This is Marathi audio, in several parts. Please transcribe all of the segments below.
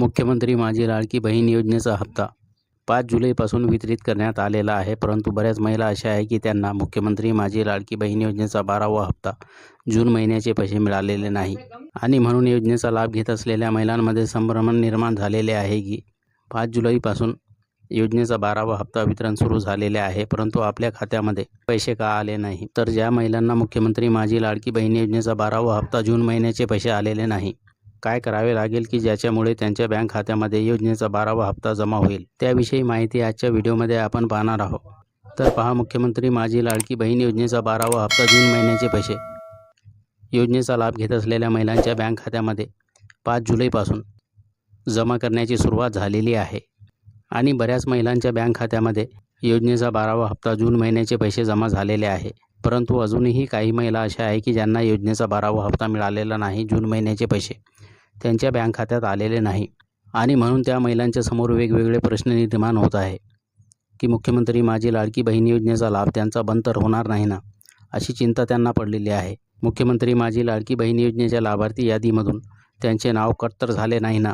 मुख्यमंत्री माझी लाडकी बहीण योजनेचा हप्ता पाच जुलैपासून वितरित करण्यात आलेला आहे परंतु बऱ्याच महिला अशा आहे की त्यांना मुख्यमंत्री माझी लाडकी बहीण योजनेचा बारावा हप्ता जून महिन्याचे पैसे मिळालेले नाही. आणि म्हणून योजनेचा लाभ घेत असलेल्या महिलांमध्ये संभ्रमण निर्माण झालेले आहे की पाच जुलैपासून योजनेचा बारावा हप्ता वितरण सुरू झालेले आहे परंतु आपल्या खात्यामध्ये पैसे का आले नाही? तर ज्या महिलांना मुख्यमंत्री माझी लाडकी बहीण योजनेचा बारावा हप्ता जून महिन्याचे पैसे आलेले नाही काय करावे लागेल की ज्याच्यामुळे त्यांच्या बँक खात्यामध्ये योजनेचा बारावा हप्ता जमा होईल? त्याविषयी माहिती आजच्या व्हिडिओमध्ये आपण पाहणार आहोत. तर पहा मुख्यमंत्री माझी लाडकी बहीण योजनेचा बारावा हप्ता जून महिन्याचे पैसे. योजनेचा लाभ घेत असलेल्या महिलांच्या बँक खात्यामध्ये पाच जुलैपासून जमा करण्याची सुरुवात झालेली आहे. आणि बऱ्याच महिलांच्या बँक खात्यामध्ये योजनेचा बारावा हप्ता जून महिन्याचे पैसे जमा झालेले आहे. परंतु अजूनही काही महिला अशा आहे की ज्यांना योजनेचा बारावा हप्ता मिळालेला नाही जून महिन्याचे पैसे. त्यांच्या बँक खात्यात आलेले नाही. आणि म्हणून त्या महिलांच्या समोर वेगवेगळे प्रश्न निर्माण होत आहे. की मुख्यमंत्री माझी लाडकी बहीण योजनेचा लाभ त्यांचा बंतर होणार नाही ना? अशी चिंता त्यांना पडलेली आहे. मुख्यमंत्री माझी लाडकी बहीण योजनेच्या लाभार्थी यादीमधून त्यांचे नाव कट तर झाले नाही ना?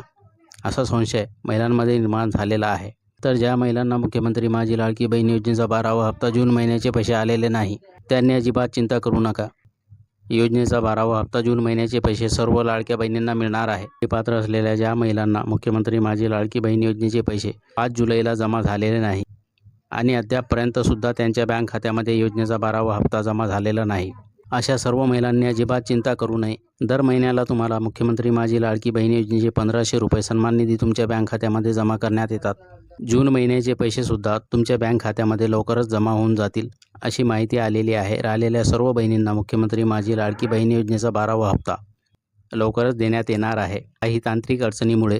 असा संशय महिलांमध्ये निर्माण झालेला आहे. तर ज्या महिलांना मुख्यमंत्री माझी लाडकी बहीण योजनेचा बारावा हप्ता जून महिन्याचे पैसे आलेले नाही त्यांनी अजिबात चिंता करू नका. योजनेचा बारावा हप्ता जून महिन्याचे पैसे सर्व लाडक्या बहिणींना मिळणार आहे. पात्र असलेल्या ज्या महिलांना मुख्यमंत्री माझी लाडकी बहीण योजनेचे पैसे पाच जुलैला जमा झालेले नाही आणि अद्यापपर्यंतसुद्धा त्यांच्या बँक खात्यामध्ये योजनेचा बारावा हप्ता जमा झालेला नाही अशा सर्व महिलांनी अजिबात चिंता करू नये. दर महिन्याला तुम्हाला मुख्यमंत्री माझी लाडकी बहीण योजनेचे पंधराशे रुपये सन्मान निधी तुमच्या बँक खात्यामध्ये जमा करण्यात येतात. जून महिन्याचे पैसेसुद्धा तुमच्या बँक खात्यामध्ये लवकरच जमा होऊन जातील. अशी माहिती आलेली आहे. राहिलेल्या सर्व बहिणींना मुख्यमंत्री माझी लाडकी बहीण योजनेचा बारावा हप्ता लवकरच देण्यात येणार आहे. काही तांत्रिक अडचणीमुळे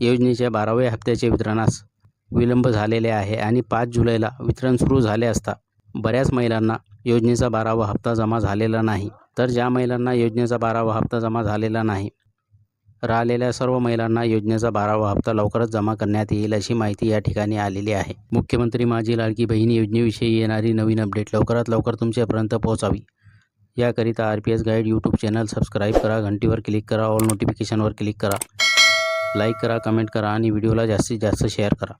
योजनेच्या बाराव्या हप्त्याचे वितरणास विलंब झालेले आहे आणि पाच जुलैला वितरण सुरू झाले असता बऱ्याच महिलांना योजनेचा बारावा हप्ता जमा झालेला नाही. तर ज्या महिलांना योजनेचा बारावा हप्ता जमा झालेला नाही राहिलेल्या सर्व महिलांना योजनेचा बारावा हप्ता लवकरच जमा करण्यात येईल अशी माहिती या ठिकाणी आलेली आहे. मुख्यमंत्री माझी लाडकी बहीण योजनेविषयी येणारी नवीन अपडेट लवकरात लवकर तुमच्यापर्यंत पोहोचावी. याकरिता R P S guide YouTube channel subscribe करा घंटीवर क्लिक करा ऑल नोटिफिकेशनवर क्लिक करा. लाईक करा कमेंट करा आणि व्हिडिओला जास्तीत जास्त शेअर करा.